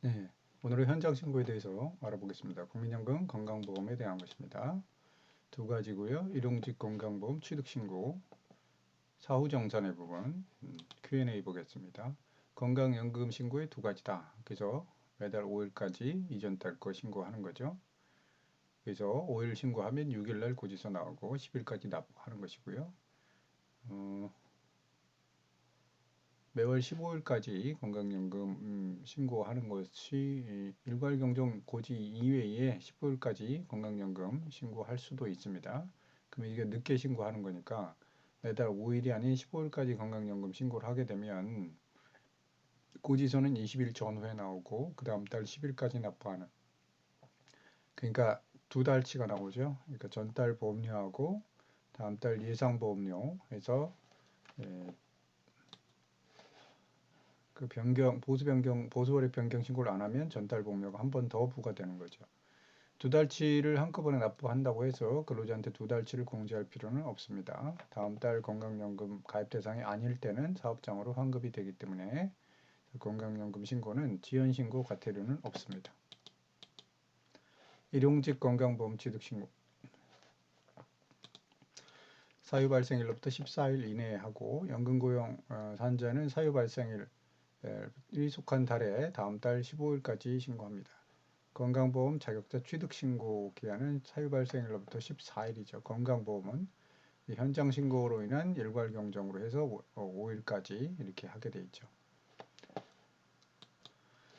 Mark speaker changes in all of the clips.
Speaker 1: 네, 오늘은 현장 신고에 대해서 알아보겠습니다. 국민연금 건강보험에 대한 것입니다. 두 가지고요. 일용직 건강보험 취득 신고, 사후 정산의 부분, 음, Q&A 보겠습니다. 건강연금 신고의 두 가지다. 그래서 매달 5일까지 이전 달 거 신고하는 거죠. 그래서 5일 신고하면 6일날 고지서 나오고 10일까지 납부하는 것이고요. 어, 매월 15일까지 건강연금 음, 신고하는 것이 일괄경정 고지 이외에 15일까지 건강연금 신고할 수도 있습니다. 그럼 이게 늦게 신고하는 거니까 매달 5일이 아닌 15일까지 건강연금 신고를 하게 되면 고지서는 20일 전후에 나오고 그 다음 달 10일까지 납부하는 그러니까 두 달치가 나오죠. 그러니까 전달 보험료하고 다음 달 예상 보험료 해서 그 변경 보수 변경 보수월의 변경 신고를 안 하면 전달 보험료가 한 번 더 부과되는 거죠. 두 달치를 한꺼번에 납부한다고 해서 근로자한테 두 달치를 공제할 필요는 없습니다. 다음 달 건강연금 가입 대상이 아닐 때는 사업장으로 환급이 되기 때문에 건강연금 신고는 지연 신고 과태료는 없습니다. 일용직 건강보험 취득 신고 사유 발생일로부터 14일 이내에 하고 연금 고용 어, 산자는 사유 발생일 이 속한 달에 다음 달 15일까지 신고합니다. 건강보험 자격자 취득 신고 기한은 사유 발생일로부터 14일이죠. 건강보험은 현장 신고로 인한 일괄 경정으로 해서 5일까지 이렇게 하게 돼 있죠.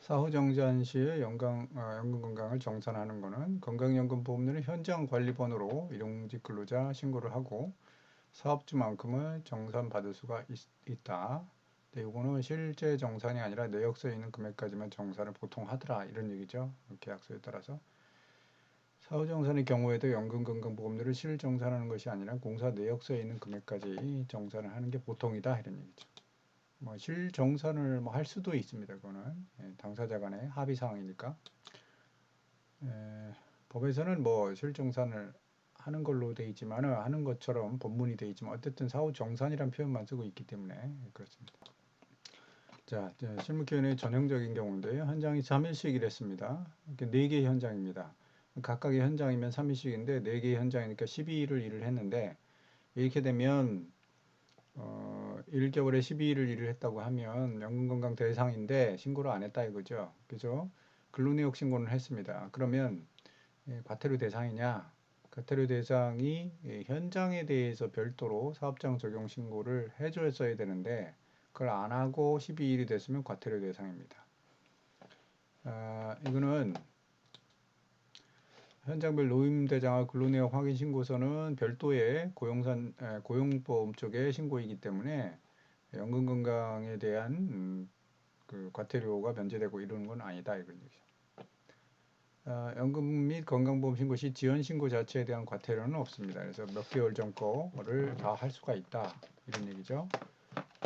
Speaker 1: 사후 정산 시에 연강, 어, 연금 건강을 정산하는 것은 건강연금 보험료는 현장 관리번호로 일용직 근로자 신고를 하고 사업주만큼은 정산 받을 수가 있, 다 네, 이거는 실제 정산이 아니라 내역서에 있는 금액까지만 정산을 보통 하더라 이런 얘기죠. 계약서에 따라서 사후 정산의 경우에도 연금 건강 보험료를 실 정산하는 것이 아니라 공사 내역서에 있는 금액까지 정산을 하는 게 보통이다 이런 얘기죠. 뭐 실 정산을 뭐 할 수도 있습니다. 그거는 예, 당사자 간의 합의 사항이니까 예, 법에서는 뭐 실 정산을 하는 걸로 돼 있지만 하는 것처럼 본문이 돼 있지만 어쨌든 사후 정산이란 표현만 쓰고 있기 때문에 그렇습니다. 자, 실무 Q&A 전형적인 경우인데요. 현장이 3일씩을 했습니다. 이렇게 4개 현장입니다. 각각의 현장이면 3일씩인데 4개의 현장이니까 12일을 일을 했는데 이렇게 되면 어, 1개월에 12일을 일을 했다고 하면 연금건강 대상인데 신고를 안 했다 이거죠. 그죠? 근로내역 신고는 했습니다. 그러면 예, 과태료 대상이냐? 과태료 대상이 예, 현장에 대해서 별도로 사업장 적용 신고를 해줬어야 되는데 그걸 안 하고 12일이 됐으면 과태료 대상입니다. 아, 이거는 현장별 노임대장과 근로내역 확인 신고서는 별도의 고용산 에, 고용보험 쪽의 신고이기 때문에 연금건강에 대한 음, 그 과태료가 면제되고 이러는 건 아니다 이런 얘기죠. 아, 연금 및 건강보험 신고 시 지연 신고 자체에 대한 과태료는 없습니다. 그래서 몇 개월 전 거를 다 할 수가 있다 이런 얘기죠.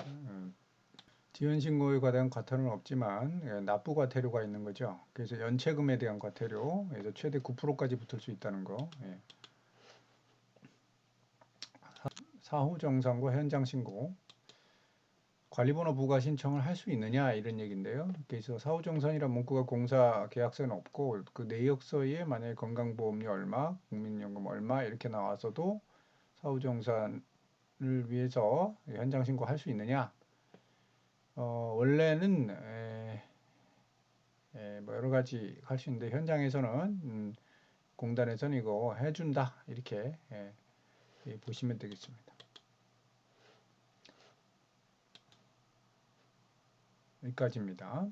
Speaker 1: 음, 지연 신고에 관한 과태료는 없지만 예, 납부 과태료가 있는 거죠. 그래서 연체금에 대한 과태료, 그래서 최대 9%까지 붙을 수 있다는 거. 예. 사후 정산과 현장 신고, 관리번호 부과 신청을 할 수 있느냐 이런 얘기인데요. 그래서 사후 정산이란 문구가 공사 계약서는 없고 그 내역서에 만약에 건강보험료 얼마, 국민연금 얼마 이렇게 나와서도 사후 정산 을 위해서 현장 신고할 수 있느냐 어, 원래는 에, 에, 뭐 여러 가지 할 수 있는데 현장에서는 음, 공단에서는 이거 해준다 이렇게 에, 예, 보시면 되겠습니다. 여기까지입니다.